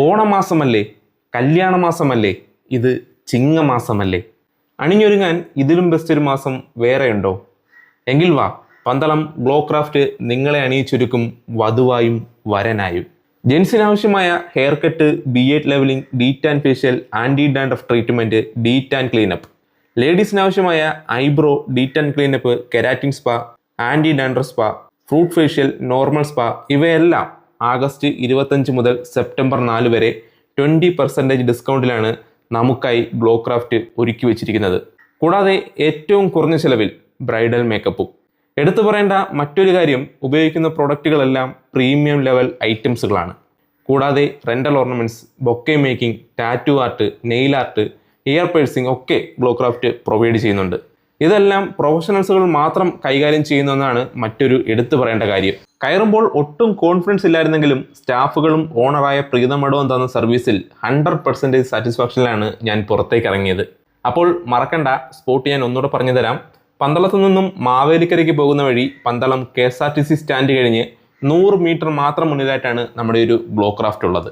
ഓണമാസമല്ലേ? കല്യാണമാസമല്ലേ? ഇത് ചിങ്ങമാസമല്ലേ? അണിഞ്ഞൊരുങ്ങാൻ ഇതിലും ബെസ്റ്റ് ഒരു മാസം വേറെയുണ്ടോ? എങ്കിൽ വാ പന്തളം ഗ്ലോ ക്രാഫ്റ്റ് നിങ്ങളെ അണിയിച്ചൊരുക്കും വധുവായും വരനായും. ജെൻസിനാവശ്യമായ hair cut beard levelling ഡീറ്റ് and facial anti dandruff treatment ഡീറ്റ് and cleanup ലേഡീസിനാവശ്യമായ eyebrow ഡീറ്റ് and cleanup keratin spa anti dandruff spa fruit facial normal spa ഇവയെല്ലാം ആഗസ്റ്റ് ഇരുപത്തഞ്ച് മുതൽ സെപ്റ്റംബർ നാല് വരെ ട്വന്റി പെർസെന്റേജ് ഡിസ്കൗണ്ടിലാണ് നമുക്കായി ഗ്ലോ ക്രാഫ്റ്റ് ഒരുക്കി വെച്ചിരിക്കുന്നത്. കൂടാതെ ഏറ്റവും കുറഞ്ഞ ചിലവിൽ ബ്രൈഡൽ മേക്കപ്പും. എടുത്തു പറയേണ്ട മറ്റൊരു കാര്യം ഉപയോഗിക്കുന്ന പ്രോഡക്റ്റുകളെല്ലാം പ്രീമിയം ലെവൽ ഐറ്റംസുകളാണ്. കൂടാതെ rental ornaments bouquet making tattoo art nail art ear piercing ഒക്കെ ഗ്ലോ ക്രാഫ്റ്റ് പ്രൊവൈഡ് ചെയ്യുന്നുണ്ട്. ഇതെല്ലാം പ്രൊഫഷണൽസുകൾ മാത്രം കൈകാര്യം ചെയ്യുന്നതാണ് മറ്റൊരു എടുത്തു പറയേണ്ട കാര്യം. കയറുമ്പോൾ ഒട്ടും കോൺഫിഡൻസ് ഇല്ലായിരുന്നെങ്കിലും സ്റ്റാഫുകളും ഓണറായ പ്രീതമടവും തന്ന സർവീസിൽ ഹൺഡ്രഡ് പെർസെന്റേജ് സാറ്റിസ്ഫാക്ഷനിലാണ് ഞാൻ പുറത്തേക്ക് ഇറങ്ങിയത്. അപ്പോൾ മറക്കണ്ട സ്പോട്ട് ഞാൻ ഒന്നുകൂടെ പറഞ്ഞു തരാം. പന്തളത്തു നിന്നും മാവേലിക്കരയ്ക്ക് പോകുന്ന വഴി Pandalam K S R T C stand കഴിഞ്ഞ് നൂറ് മീറ്റർ മാത്രം മുന്നിലായിട്ടാണ് നമ്മുടെ ഒരു ബ്ലോക്ക് ക്രാഫ്റ്റ് ഉള്ളത്.